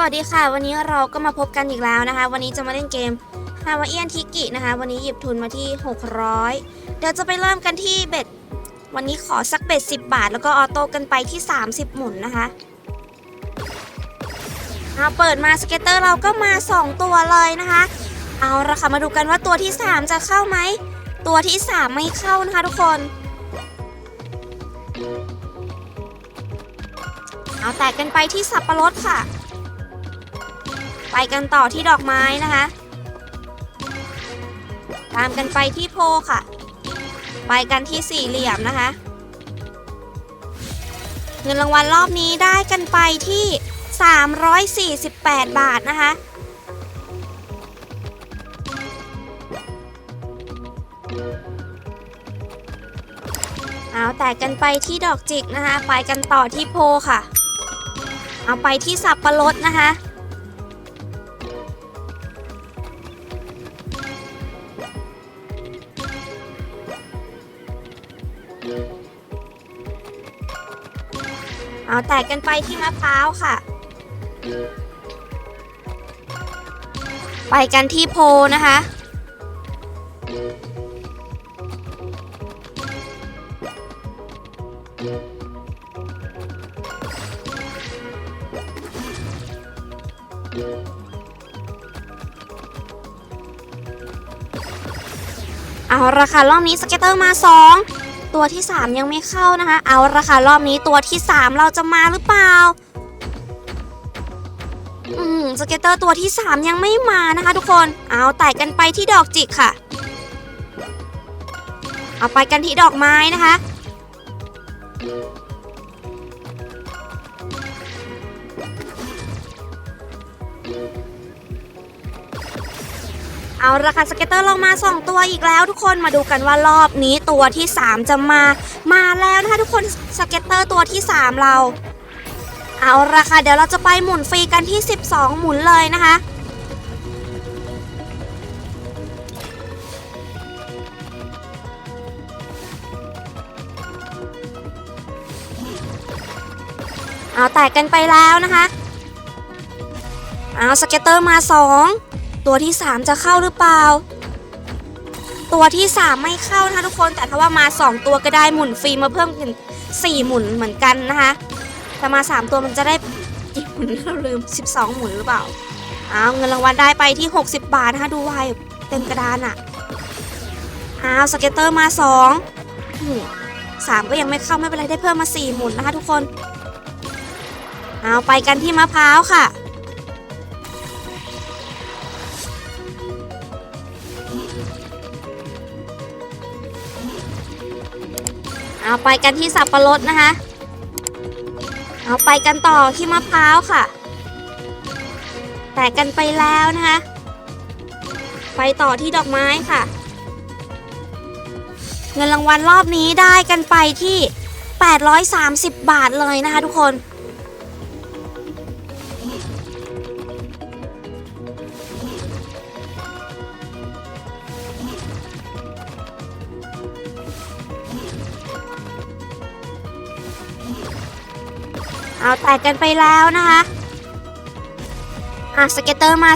วัสดีค่ะ วันนี้เราก็มาพบกันอีกแล้วนะคะ วันนี้จะมาเล่นเกมฮาวาเอียนทิกินะคะ วันนี้หยิบทุนมาที่ 600 เดี๋ยวจะไปเริ่มกันที่เบ็ด วันนี้ขอสักเบ็ด 10 บาท แล้วก็ออโต้กันไปที่ 30 หมุนนะคะเอาเปิดมาสเก็ตเตอร์เราก็มา 2 ตัวเลยนะคะ เอาละค่ะมาดูกันว่าตัวที่ 3 จะเข้าไหม ตัวที่ 3 ไม่เข้านะคะทุกคนเอาแตกกันไปที่สับปะรดค่ะ ไปกันต่อที่ดอกไม้นะคะ ตามกันไปที่โพค่ะ ไปกันที่สี่เหลี่ยมนะคะ เงินรางวัลรอบนี้ได้กันไปที่ 348 บาทนะคะเอาแตกกันไปที่ดอกจิกนะคะ ไปกันต่อที่โพค่ะ เอาไปที่สับปะรดนะคะ แตกกันไปที่มะพร้าวค่ะ ไปกันที่โพนะคะ เอาราคารอบนี้สเก็ตเตอร์มา 2 ตัวที่ 3 ยังไม่เข้านะคะ เอาละค่ะรอบนี้ตัวที่ 3 เราจะมาหรือเปล่า อืมสเก็ตเตอร์ตัวที่ 3 ยังไม่มานะคะ ทุกคน เอาไต่กันไปที่ดอกจิกค่ะ เอาไปกันที่ดอกไม้นะคะ เอาราคาสเก็ตเตอร์เรามา 2 ตัวอีกแล้ว ทุกคนมาดูกันว่ารอบนี้ตัวที่ 3 จะมา มาแล้วนะคะทุกคนสเก็ตเตอร์ตัวที่ 3 เรา เอาราคาเดี๋ยวเราจะไปหมุนฟรีกันที่ 12 หมุนเลยนะคะเอาแตกกันไปแล้วนะคะ เอาสเก็ตเตอร์มา 2 ตัวที่ 3 จะเข้าหรือเปล่า ตัวที่ 3 ไม่เข้านะคะทุกคนแต่ถ้าว่ามา 2 ตัวก็ได้หมุนฟรีมาเพิ่มเป็น4หมุนเหมือนกันนะคะแต่มา 3 ตัวมันจะได้กี่หมุนเราลืม 12 หมุนหรือเปล่าเอาวเงินรางวัลได้ไปที่ 60 บาทนะคะดูไวเต็มกระดานอะ่ะเอาสเก็ตเตอร์มา2อืมสามก็ยังไม่เข้าไม่เป็นไรได้เพิ่มมา4หมุนนะคะทุกคน เอาไปกันที่มะพร้าวค่ะ เอาไปกันที่สับปะรดนะคะ เอาไปกันต่อที่มะพร้าวค่ะ แตกกันไปแล้วนะคะ ไปต่อที่ดอกไม้ค่ะ เงินรางวัลรอบนี้ได้กันไปที่ 830 บาทเลยนะคะทุกคน เอาแตกกันไปแล้วนะคะอะสเก็ตเตอร์มา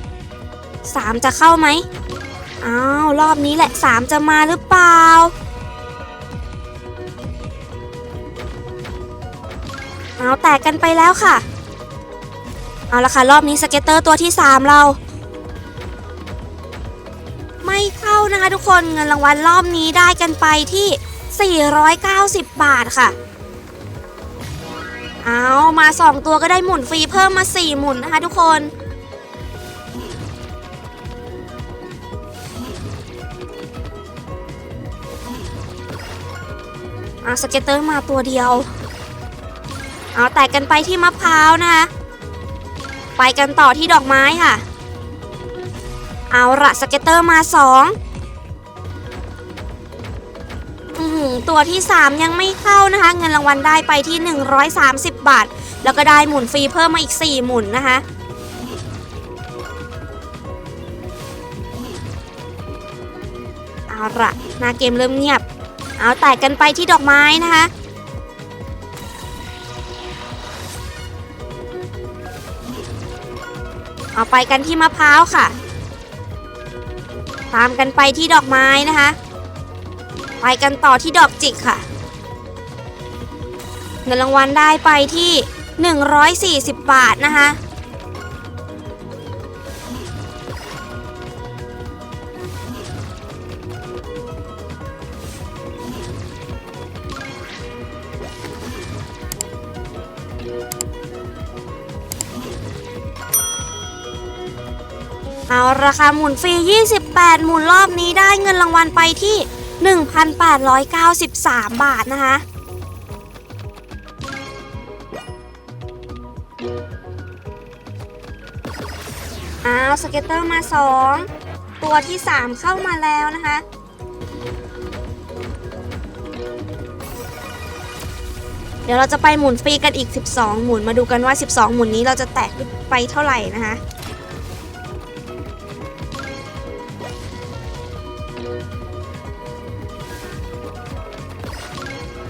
2 3จะเข้าไหมอ้าวรอบนี้แหละ3จะมาหรือเปล่าเอาแตกกันไปแล้วค่ะ เอาละค่ะ รอบนี้สเก็ตเตอร์ตัวที่ 3 เรา ไม่เข้านะคะทุกคนเงินรางวัลรอบนี้ได้กันไปที่ 490 บาทค่ะ เอามา 2 ตัวก็ได้หมุนฟรีเพิ่มมา 4 หมุนนะคะทุกคน อะสเก็ตเตอร์มาตัวเดียว เอาแตกกันไปที่มะพร้าวนะคะ ไปกันต่อที่ดอกไม้ค่ะ เอาละสเก็ตเตอร์มา 2 ตัวที่ 3 ยังไม่เข้านะคะ เงินรางวัลได้ไปที่ 130 บาท แล้วก็ได้หมุนฟรีเพิ่มมาอีก 4 หมุนนะคะเอาละหน้าเกมเริ่มเงียบ เอาแตกกันไปที่ดอกไม้นะคะเอาไปกันที่มะพร้าวค่ะ ตามกันไปที่ดอกไม้นะคะ ไปกันต่อที่ดอกจิกค่ะเงินรางวัลได้ไปที่ 140 บาทนะคะ เอาราคาหมุนฟรี 28 หมุนรอบนี้ได้เงินรางวัลไปที่ 1,893 บาทนะคะเอาสเก็ตเตอร์มา 2 ตัวที่ 3 เข้ามาแล้วนะคะ เดี๋ยวเราจะไปหมุนฟรีกันอีก 12 หมุนมาดูกันว่า 12 หมุนนี้เราจะแตกไปเท่าไหร่นะคะ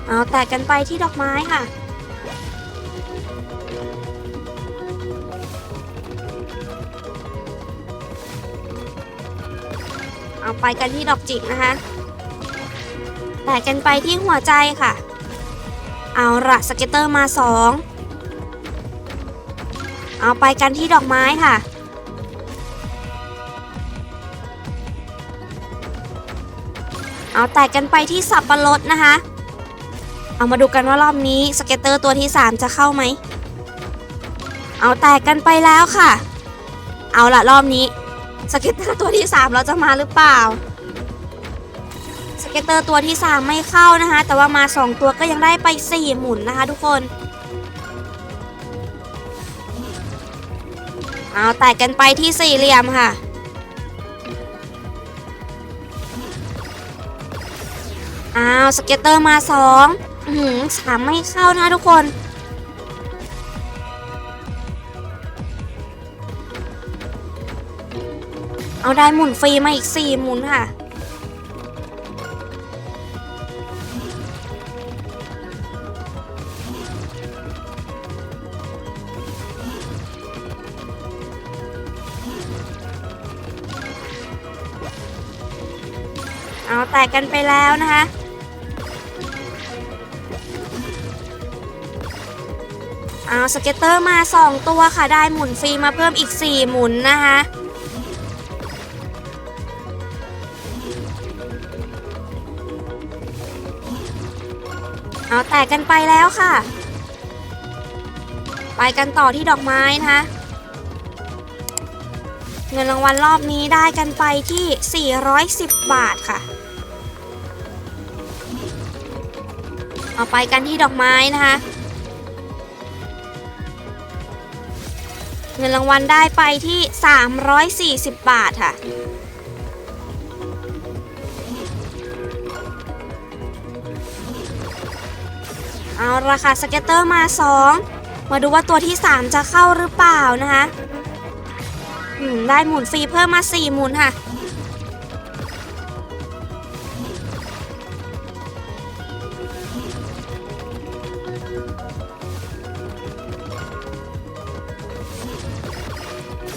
เอาแตกกันไปที่ดอกไม้ค่ะ เอาไปกันที่ดอกจิกนะคะ แตกกันไปที่หัวใจค่ะ เอาละสเก็ตเตอร์มาสองเอาไปกันที่ดอกไม้ค่ะเอาแตกกันไปที่สับปะรดนะคะ เอามาดูกันว่ารอบนี้สเก็ตเตอร์ตัวที่ 3 จะเข้าไหม เอาแตกกันไปแล้วค่ะ เอาละรอบนี้สเก็ตเตอร์ตัวที่ 3 เราจะมาหรือเปล่า สเก็ตเตอร์ตัวที่ 3 ไม่เข้านะคะ แต่ว่ามา 2 ตัวก็ยังได้ไป 4 หมุนนะคะทุกคน เอาแตกกันไปที่สี่เหลี่ยมค่ะอ้าวสเก็ตเตอร์มาสอง หือสามไม่เข้านะทุกคนเอาได้หมุนฟรีมาอีก4หมุนค่ะ เอาแตกกันไปแล้วนะคะ เอาสเก็ตเตอร์มา 2 ตัวค่ะ ได้หมุนฟรีมาเพิ่มอีก 4 หมุนนะคะเอาแตกกันไปแล้วค่ะ ไปกันต่อที่ดอกไม้นะคะเงินรางวัลรอบนี้ได้กันไปที่ 410 บาทค่ะ เอาไปกันที่ดอกไม้นะคะ เงินรางวัลได้ไปที่ 340 บาทค่ะ เอาราคาสเก็ตเตอร์มา 2 มาดูว่าตัวที่ 3 จะเข้าหรือเปล่านะคะได้หมุนฟรีเพิ่มมา 4 หมุนค่ะ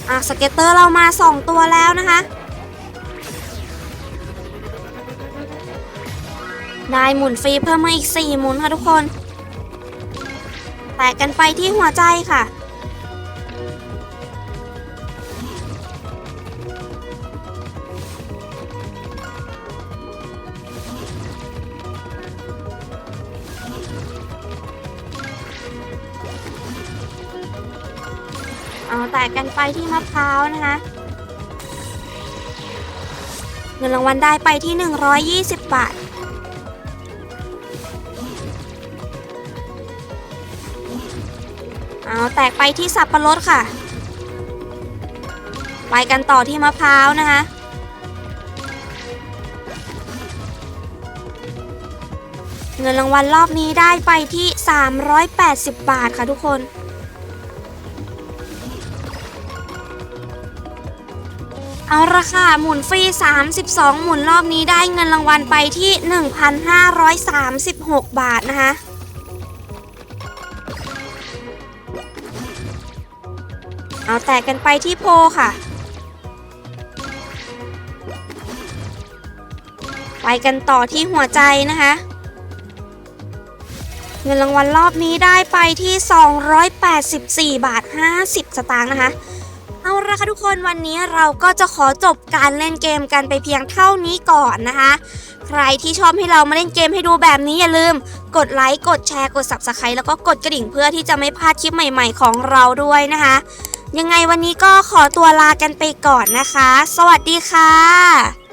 อะสเก็ตเตอร์เรามา 2 ตัวแล้วนะคะ ได้หมุนฟรีเพิ่มมาอีก 4 หมุนค่ะทุกคน แตกกันไปที่หัวใจค่ะ ที่มะพร้าวนะคะ เงินรางวัลได้ไปที่ 120 บาท เอาแตกไปที่สับปะรดค่ะ ไปกันต่อที่มะพร้าวนะคะเงินรางวัลรอบนี้ได้ไปที่ 380 บาทค่ะทุกคน เอาราคาหมุนฟรี 32 หมุนรอบนี้ได้เงินรางวัลไปที่ 1,536 บาทนะคะเเอาแตกกันไปที่โพค่ะ ไปกันต่อที่หัวใจนะคะ เงินรางวัลรอบนี้ได้ไปที่ 284 บาท 50 สตางค์นะคะ เอาละค่ะทุกคนวันนี้เราก็จะขอจบการเล่นเกมกันไปเพียงเท่านี้ก่อนนะคะ ใครที่ชอบให้เรามาเล่นเกมให้ดูแบบนี้อย่าลืม กดไลค์กดแชร์กด Subscribe แล้วก็กดกระดิ่งเพื่อที่จะไม่พลาดคลิปใหม่ ๆ ของเราด้วยนะคะ ยังไงวันนี้ก็ขอตัวลากันไปก่อนนะคะ สวัสดีค่ะ